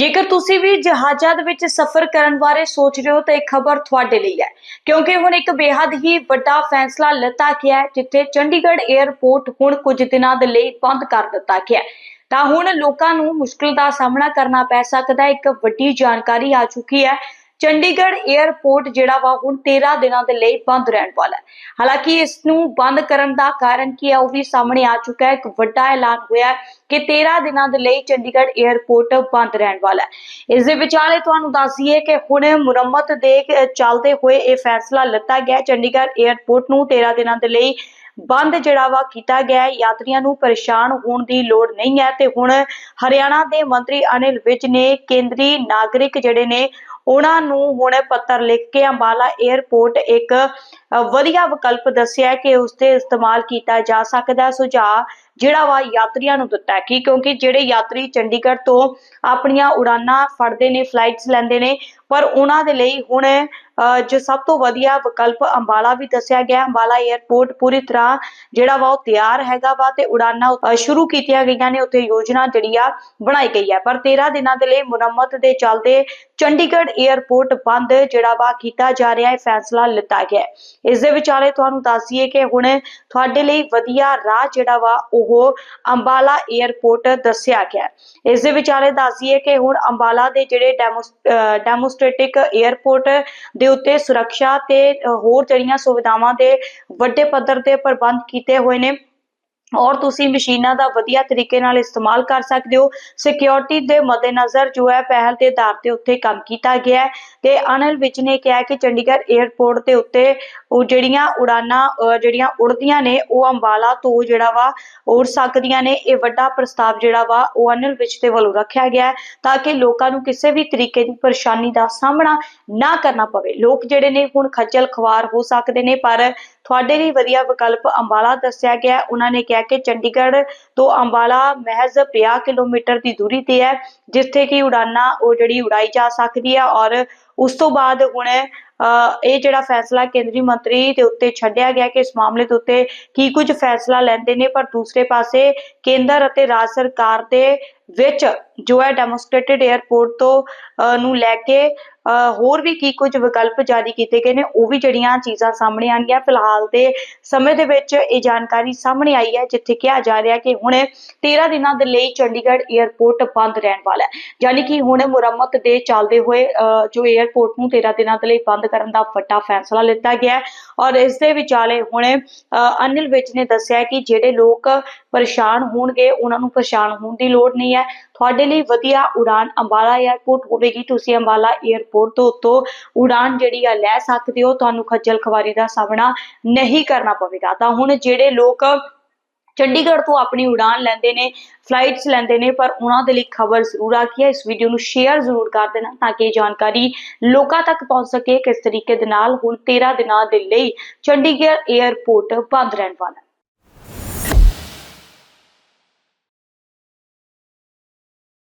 ਜੇਕਰ ਤੁਸੀਂ ਵੀ ਜਹਾਜ਼ਾਂ ਦੇ ਵਿੱਚ ਸਫ਼ਰ ਕਰਨ ਬਾਰੇ ਸੋਚ ਰਹੇ ਹੋ, ਤਾਂ ਇਹ ਖਬਰ ਤੁਹਾਡੇ ਲਈ ਹੈ। ਕਿਉਂਕਿ ਹੁਣ ਇੱਕ ਬੇहद ਹੀ ਵੱਡਾ ਫੈਸਲਾ ਲਿੱਤਾ ਗਿਆ ਹੈ, ਜਿੱਥੇ ਚੰਡੀਗੜ੍ਹ 에ਅਰਪੋਰਟ ਹੁਣ ਕੁਝ ਦਿਨਾਂ ਦੇ ਲਈ ਬੰਦ ਕਰ ਦਿੱਤਾ ਗਿਆ ਤਾਂ ਹੁਣ ਲੋਕਾਂ ਨੂੰ ਮੁਸ਼ਕਲ ਦਾ ਸਾਹਮਣਾ ਕਰਨਾ ਪੈ ਸਕਦਾ ਹੈ। ਇੱਕ ਵੱਡੀ ਜਾਣਕਾਰੀ ਆ ਚੁੱਕੀ ਹੈ ਚੰਡੀਗੜ੍ਹ 에ਅਰਪੋਰਟ ਜਿਹੜਾ ਵਾ ਹੁਣ 13 ਦਿਨਾਂ ਦੇ ਲਈ ਬੰਦ ਰਹਿਣ ਵਾਲਾ ਹੈ। ਹਾਲਾਂਕਿ ਇਸ ਨੂੰ ਬੰਦ ਕਰਨ ਦਾ ਕਾਰਨ ਕੀ ਹੈ ਉਹ ਵੀ ਸਾਹਮਣੇ ਆ ਚੁੱਕਾ ਹੈ। ਇੱਕ ਵੱਡਾ ਐਲਾਨ ਹੋਇਆ ਕਿ 13 ਦਿਨਾਂ ਦੇ ਲਈ ਚੰਡੀਗੜ੍ਹ 에ਅਰਪੋਰਟ ਬੰਦ ਰਹਿਣ ਵਾਲਾ ਹੈ। ਇਸ ਦੇ ਵਿਚਾਲੇ ਤੁਹਾਨੂੰ ਦੱਸ ਦਈਏ ਕਿ ਹੁਣ ਮੁਰੰਮਤ ਦੇ ਚੱਲਦੇ ਹੋਏ ਇਹ ਫੈਸਲਾ ਲਿੱਤਾ ਗਿਆ ਚੰਡੀਗੜ੍ਹ 에ਅਰਪੋਰਟ ਨੂੰ 13 ਦਿਨਾਂ ਦੇ ਲਈ ਬੰਦ ਜਿਹੜਾ ਵਾ ਕੀਤਾ ਗਿਆ ਹੈ। ਯਾਤਰੀਆਂ ਨੂੰ ਪਰੇਸ਼ਾਨ ਹੋਣ ਦੀ ਲੋੜ ਨਹੀਂ ਹੈ ਤੇ ਹੁਣ ਹਰਿਆਣਾ ਦੇ ਮੰਤਰੀ ਅਨਿਲ ਵਿਜ ਨੇ ਕੇਂਦਰੀ ਨਾਗਰਿਕ ਜਿਹੜੇ ਨੇ ਉਹਨਾਂ ਨੂੰ ਹੁਣ ਪੱਤਰ ਲਿਖ ਕੇ ਅੰਬਾਲਾ 에ਅਰਪੋਰਟ ਇੱਕ ਵਧੀਆ ਵਿਕਲਪ ਦੱਸਿਆ ਕਿ ਉਸ ਤੇ ਇਸਤੇਮਾਲ ਕੀਤਾ ਜਾ ਸਕਦਾ ਸੁਝਾਅ ਜਿਹੜਾ ਵਾ ਯਾਤਰੀਆਂ ਨੂੰ ਦਿੱਤਾ ਕਿ ਕਿਉਂਕਿ ਜਿਹੜੇ ਯਾਤਰੀ ਚੰਡੀਗੜ੍ਹ ਤੋਂ ਆਪਣੀਆਂ ਉਡਾਨਾਂ ਫੜਦੇ ਨੇ ਫਲਾਈਟਸ ਲੈਂਦੇ ਨੇ, ਪਰ ਉਹਨਾਂ ਦੇ ਲਈ ਹੁਣ ਜੋ ਸਭ ਤੋਂ ਵਧੀਆ ਵਿਕਲਪ ਅੰਬਾਲਾ ਵੀ ਦੱਸਿਆ ਗਿਆ ਅੰਬਾਲਾ 에ਅਰਪੋਰਟ ਪੂਰੀ ਤਰ੍ਹਾਂ ਜਿਹੜਾ ਵਾ ਉਹ ਤਿਆਰ ਹੈਗਾ ਵਾ ਤੇ ਉਡਾਨਾਂ ਸ਼ੁਰੂ ਕੀਤੀਆਂ ਗਈਆਂ ਨੇ, ਉੱਥੇ ਯੋਜਨਾ ਜਿਹੜੀ ਆ ਬਣਾਈ ਗਈ ਹੈ। ਪਰ 13 ਦਿਨਾਂ ਦੇ ਲਈ ਮੁਰੰਮਤ ਦੇ ਚੱਲਦੇ ਚੰਡੀਗੜ੍ਹ 에ਅਰਪੋਰਟ ਬੰਦ ਜਿਹੜਾ ਵਾ ਕੀਤਾ ਜਾ ਰਿਹਾ ਹੈ ਫੈਸਲਾ ਲਿੱਤਾ ਗਿਆ ਇਸ ਦੇ ਵਿਚਾਲੇ ਤੁਹਾਨੂੰ ਦੱਸ ਕਿ ਹੁਣ ਤੁਹਾਡੇ ਲਈ ਵਧੀਆ ਰਾਹ ਜਿਹੜਾ ਵਾ, ਉਹ ਅੰਬਾਲਾ 에ਅਰਪੋਰਟ ਦੱਸਿਆ ਗਿਆ ਹੈ। ਇਸ ਦੇ ਵਿਚਾਲੇ ਦੱਸ ਕਿ ਹੁਣ ਅੰਬਾਲਾ ਦੇ ਜਿਹੜੇ ਡੈਮੋਸਟ੍ਰੇਟਿਕ 에ਅਰਪੋਰਟ ਦੇ ਉੱਤੇ ਸੁਰੱਖਿਆ ਤੇ ਹੋਰ ਜਿਹੜੀਆਂ ਸੁਵਿਧਾਵਾਂ ਦੇ ਵੱਡੇ ਪੱਧਰ ਤੇ ਪ੍ਰਬੰਧ ਕੀਤੇ ਹੋਏ ਨੇ ਔਰ ਤੁਸੀਂ ਮਸ਼ੀਨਾਂ ਦਾ ਵਧੀਆ ਤਰੀਕੇ ਨਾਲ ਇਸਤੇਮਾਲ ਕਰ ਸਕਦੇ ਹੋ। ਸਿਕਿਉਰਿਟੀ ਦੇ ਮੱਦੇਨਜ਼ਰ ਜੋ ਹੈ, ਪਹਿਲ ਦੇ ਆਧਾਰ ਤੇ ਉੱਥੇ ਕੰਮ ਕੀਤਾ ਗਿਆ ਹੈ ਤੇ ਅਨਿਲ ਵਿਜ ਨੇ ਕਿਹਾ ਕਿ ਚੰਡੀਗੜ੍ਹ 에ਅਰਪੋਰਟ ਦੇ ਉੱਤੇ ਉਹ ਜਿਹੜੀਆਂ ਉਡਾਨਾਂ, ਅਹ ਜਿਹੜੀਆਂ ਉੜਦੀਆਂ ਨੇ, ਉਹ ਅੰਬਾਲਾ ਤੋਂ ਜਿਹੜਾ ਵਾ ਉੜ ਸਕਦੀਆਂ ਨੇ। ਇਹ ਵੱਡਾ ਪ੍ਰਸਤਾਵ ਜਿਹੜਾ ਵਾ, ਉਹ ਅਨਿਲ ਵਿਜ ਦੇ ਵੱਲੋਂ ਰੱਖਿਆ ਗਿਆ ਹੈ ਤਾਂ ਕਿ ਲੋਕਾਂ ਨੂੰ ਕਿਸੇ ਵੀ ਤਰੀਕੇ ਦੀ ਪਰੇਸ਼ਾਨੀ ਦਾ ਸਾਹਮਣਾ ਨਾ ਕਰਨਾ ਪਵੇ। ਲੋਕ ਜਿਹੜੇ ਨੇ ਹੁਣ ਖੱਜਲ ਖਵਾਰ ਹੋ ਸਕਦੇ ਨੇ, ਪਰ ਤੁਹਾਡੇ ਲਈ ਵਧੀਆ ਵਿਕਲਪ ਅੰਬਾਲਾ ਦੱਸਿਆ ਗਿਆ ਉਹਨਾਂ ਨੇ ਕਿਹਾ ਕਿ ਚੰਡੀਗੜ੍ਹ ਤੋਂ ਅੰਬਾਲਾ ਮਹਿਜ਼ 50 ਕਿਲੋਮੀਟਰ ਦੀ ਦੂਰੀ ਤੇ ਹੈ, ਜਿੱਥੇ ਕਿ ਉਡਾਨਾਂ ਉਹ ਜਿਹੜੀ ਉਡਾਈ ਜਾ ਸਕਦੀ ਹੈ ਔਰ ਉਸ ਤੋਂ ਬਾਅਦ ਹੁਣ ਇਹ ਜਿਹੜਾ ਫੈਸਲਾ ਕੇਂਦਰੀ ਮੰਤਰੀ ਦੇ ਉੱਤੇ ਛੱਡਿਆ ਗਿਆ ਕਿ ਇਸ ਮਾਮਲੇ ਦੇ ਉੱਤੇ ਕੀ ਕੁਝ ਫੈਸਲਾ ਲੈਂਦੇ ਨੇ, ਪਰ ਦੂਸਰੇ ਪਾਸੇ ਕੇਂਦਰ ਅਤੇ ਰਾਜ ਸਰਕਾਰ ਦੇ ਵਿੱਚ ਜੋ ਹੈ ਡੈਮੋਸਟ੍ਰੇਟਡ 에ਅਰਪੋਰਟ ਤੋਂ ਨੂੰ ਲੈ ਕੇ ਹੋਰ ਵੀ ਕੀ ਕੁਝ ਵਿਕਲਪ ਜਾਰੀ ਕੀਤੇ ਗਏ ਨੇ, ਉਹ ਵੀ ਜਿਹੜੀਆਂ ਚੀਜ਼ਾਂ ਸਾਹਮਣੇ ਆਣਗੀਆਂ ਫਿਲਹਾਲ ਦੇ ਸਮੇਂ ਦੇ ਵਿੱਚ ਇਹ ਜਾਣਕਾਰੀ ਸਾਹਮਣੇ ਆਈ ਹੈ, ਜਿੱਥੇ ਕਿਹਾ ਜਾ ਰਿਹਾ ਕਿ ਹੁਣ 13 ਦਿਨਾਂ ਦੇ ਲਈ ਚੰਡੀਗੜ੍ਹ ਏਅਰਪੋਰਟ ਬੰਦ ਰਹਿਣ ਵਾਲਾ ਹੈ। ਯਾਨੀ ਕਿ ਹੁਣ ਮੁਰੰਮਤ ਦੇ ਚੱਲਦੇ ਹੋਏ ਜੋ ਏਅਰ ਅਰਪੋਰਟ ਨੂੰ 13 ਦਿਨਾਂ ਦੇ ਲਈ ਬੰਦ ਕਰਨ ਦਾ ਵੱਡਾ ਫੈਸਲਾ ਲਿੱਤਾ ਗਿਆ ਔਰ ਇਸ ਦੇ ਵਿਚਾਲੇ ਹੁਣ ਅਨਿਲ ਵਿਜ ਨੇ ਦੱਸਿਆ ਕਿ ਜਿਹੜੇ ਲੋਕ ਪਰੇਸ਼ਾਨ ਹੋਣਗੇ, ਉਹਨਾਂ ਨੂੰ ਪਰੇਸ਼ਾਨ ਹੋਣ ਦੀ ਲੋੜ ਨਹੀਂ ਹੈ। ਤੁਹਾਡੇ ਲਈ ਵਧੀਆ ਉਡਾਨ ਅੰਬਾਲਾ 에ਅਰਪੋਰਟ ਹੋਵੇਗੀ। ਤੁਸੀਂ ਅੰਬਾਲਾ 에ਅਰਪੋਰਟ ਤੋਂ ਉੱਤੋਂ ਉਡਾਨ ਜਿਹੜੀ ਆ ਲੈ ਸਕਦੇ ਹੋ। ਤੁਹਾਨੂੰ ਖੱਜਲ ਖਵਾਰੀ ਦਾ ਸਾਹਮਣਾ ਨਹੀਂ ਕਰਨਾ ਪਵੇਗਾ। ਤਾਂ ਹੁਣ ਜਿਹੜੇ ਲੋਕ ਚੰਡੀਗੜ੍ਹ ਤੋਂ ਆਪਣੀ ਉਡਾਨ ਲੈਂਦੇ ਨੇ ਫਲਾਈਟਸ ਲੈਂਦੇ ਨੇ, ਪਰ ਉਹਨਾਂ ਦੇ ਲਈ ਖਬਰ ਜ਼ਰੂਰ ਆ ਗਈ ਹੈ। ਇਸ ਵੀਡੀਓ ਨੂੰ ਸ਼ੇਅਰ ਜ਼ਰੂਰ ਕਰ ਦੇਣਾ ਤਾਂ ਕਿ ਇਹ ਜਾਣਕਾਰੀ ਲੋਕਾਂ ਤੱਕ ਪਹੁੰਚ ਸਕੇ ਕਿਸ ਤਰੀਕੇ ਦੇ ਨਾਲ ਹੁਣ 13 ਦਿਨਾਂ ਦੇ ਲਈ ਚੰਡੀਗੜ੍ਹ 에ਅਰਪੋਰਟ ਬੰਦ ਰਹਿਣ ਵਾਲਾ